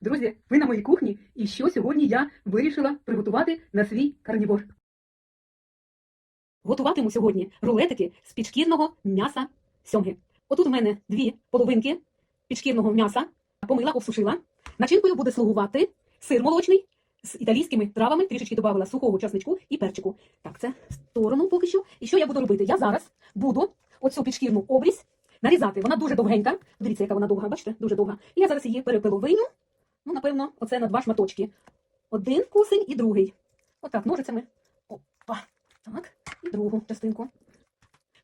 Друзі, ви на моїй кухні, і що сьогодні я вирішила приготувати на свій карнівор. Готуватиму сьогодні рулетики з підшкірного м'яса сьомги. Отут у мене дві половинки підшкірного м'яса, помила, обсушила. Начинкою буде слугувати сир молочний з італійськими травами, трішечки додавала сухого часничку і перчику. Так, це в сторону поки що. І що я буду робити? Я зараз буду оцю підшкірну обрізь нарізати. Вона дуже довгенька. Дивіться, яка вона довга, бачите? Дуже довга. І я зараз її перепиловину. Ну, напевно, оце на два шматочки. Один кусень і другий. Отак, ножицями. Опа. Так, і другу частинку.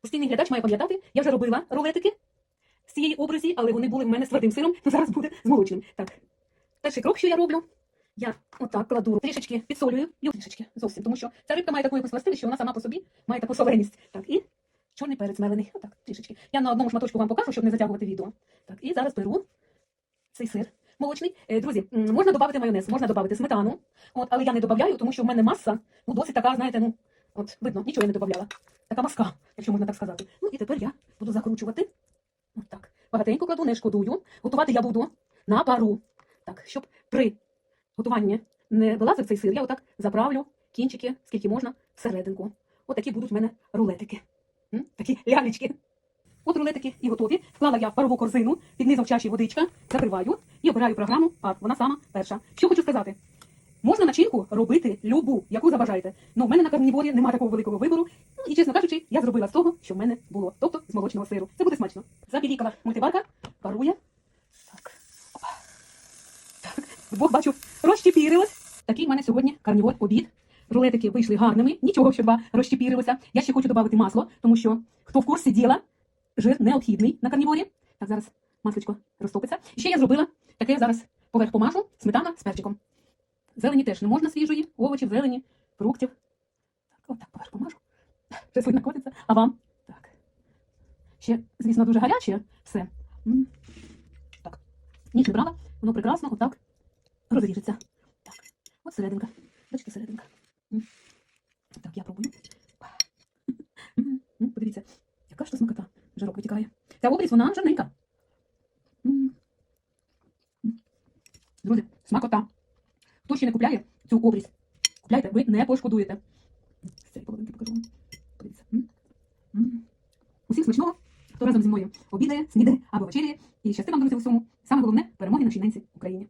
Постійний глядач має пам'ятати, я вже робила рулетики з цієї образі, але вони були в мене з твердим сиром, то зараз буде з молочним. Так, перший крок, що я роблю, я отак кладу, трішечки підсолюю, трішечки зовсім, тому що ця рибка має таку якусь властивість, що вона сама по собі має таку соленість. Так, і чорний перець мелений. Отак, трішечки. Я на одному шматочку вам покажу, щоб не затягувати відео. Так, і зараз беру цей сир молочний. Е, Друзі, можна додати майонез, можна додати сметану, от, але я не додаю, тому що в мене маса ну, досить така, знаєте, ну, от, видно, нічого я не додавала. Така маска, якщо можна так сказати. Ну і тепер я буду закручувати. От так. Багатенько кладу, не шкодую. Готувати я буду на пару. Так, щоб при готуванні не вилазив цей сир, я отак заправлю кінчики, скільки можна, всерединку. Отакі будуть в мене рулетики. М? Такі лялечки. От рулетики і готові. Вклала я в парову корзину, під низом в чаші водичка, закриваю і обираю програму, а вона сама перша. Що хочу сказати? Можна начинку робити любу, яку забажаєте. Ну, в мене на карніворі немає такого великого вибору. Ну, І, чесно кажучи, я зробила з того, що в мене було. Тобто з молочного сиру. Це буде смачно. Запілікала мультиварка, парує. Так. Опа. Так. Вдвох бачу, розчепірилась. Такий в мене сьогодні карнівор обід. Рулетики вийшли гарними, нічого, що два розчепірилися. Я ще хочу додати масло, тому що хто в курсі діла, жир необхідний на карніворі. Так, зараз масличко розтопиться. І ще я зробила таке зараз поверх помажу, сметана з перчиком. Зелені теж не можна свіжої, овочів, зелені, фруктів. Так, отак поверх помажу. Вже видно котиться. А вам? Так. Ще, звісно, дуже гаряче все. Так. Ніч не брала, воно прекрасно, отак розріжеться. Так, от серединка. Бачите, серединка. Так, я пробую. Подивіться, яка ж то смакота. Жирок витікає. Ця обріз, вона жирненька. Друзі, смакота. Хто ще не купляє цю обріз, купляйте, ви не пошкодуєте. З цієї половинки покажу вам. Подивіться. Усім смачного, хто разом зі мною обідає, снідає або вечеряє. І щасти вам, друзі, в усьому. Саме головне перемоги нашій ненці Україні.